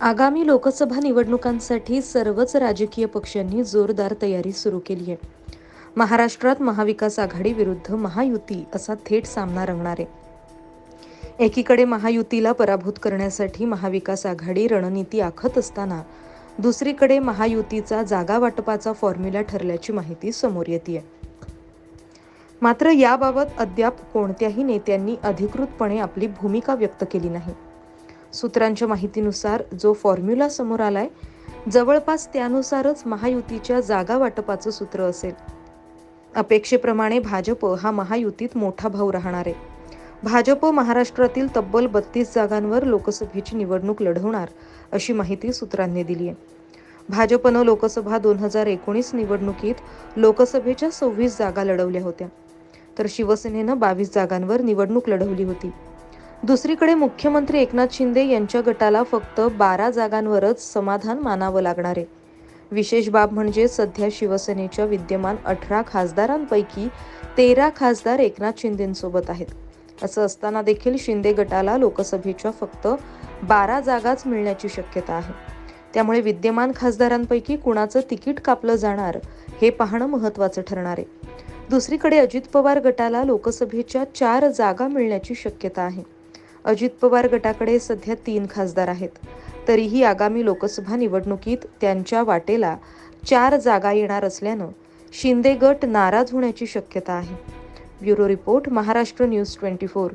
आगामी लोकसभा निवडणुकांसाठी सर्वच राजकीय पक्षांनी जोरदार तयारी सुरू केली आहे. महाराष्ट्रात महाविकास आघाडी विरुद्ध महायुती असा थेट सामना रंगणार आहे. एकीकडे महायुतीला पराभूत करण्यासाठी महाविकास आघाडी रणनीती आखत असताना दुसरीकडे महायुतीचा जागा वाटपाचा फॉर्म्युला ठरल्याची माहिती समोर येते मात्र याबाबत अद्याप कोणत्याही नेत्यांनी अधिकृतपणे आपली भूमिका व्यक्त केली नाही. सूत्रांच्या माहितीनुसार जो फॉर्म्युला समोर आलाय जवळपास त्यानुसारच महायुतीच्या जागा वाटपाचं सूत्र असेल. अपेक्षेप्रमाणे भाजप हा महायुतीत मोठा भाऊ राहणार आहे. भाजप महाराष्ट्रातील तब्बल बत्तीस जागांवर लोकसभेची निवडणूक लढवणार अशी माहिती सूत्रांनी दिली आहे. भाजपनं लोकसभा दोन हजार एकोणीस निवडणुकीत लोकसभेच्या सव्वीस जागा लढवल्या होत्या. तर शिवसेनेनं बावीस जागांवर निवडणूक लढवली होती. दुसरीकडे मुख्यमंत्री एकनाथ शिंदे यांच्या गटाला फक्त बारा जागांवरच समाधान मानावं लागणार आहे. विशेष बाब म्हणजे सध्या शिवसेनेच्या विद्यमान अठरा खासदारांपैकी तेरा खासदार एकनाथ शिंदेंसोबत आहेत. असं असताना देखील शिंदे गटाला लोकसभेच्या फक्त बारा जागाच मिळण्याची शक्यता आहे. त्यामुळे विद्यमान खासदारांपैकी कुणाचं तिकीट कापलं जाणार हे पाहणं महत्त्वाचं ठरणार आहे. दुसरीकडे अजित पवार गटाला लोकसभेच्या चार जागा मिळण्याची शक्यता आहे. अजित पवार गटाकडे सध्या तीन खासदार आहेत. तरीही आगामी लोकसभा निवडणुकीत त्यांच्या वाटेला चार जागा येणार असल्यानं शिंदे गट नाराज होण्याची शक्यता आहे. Bureau report Maharashtra news twenty four.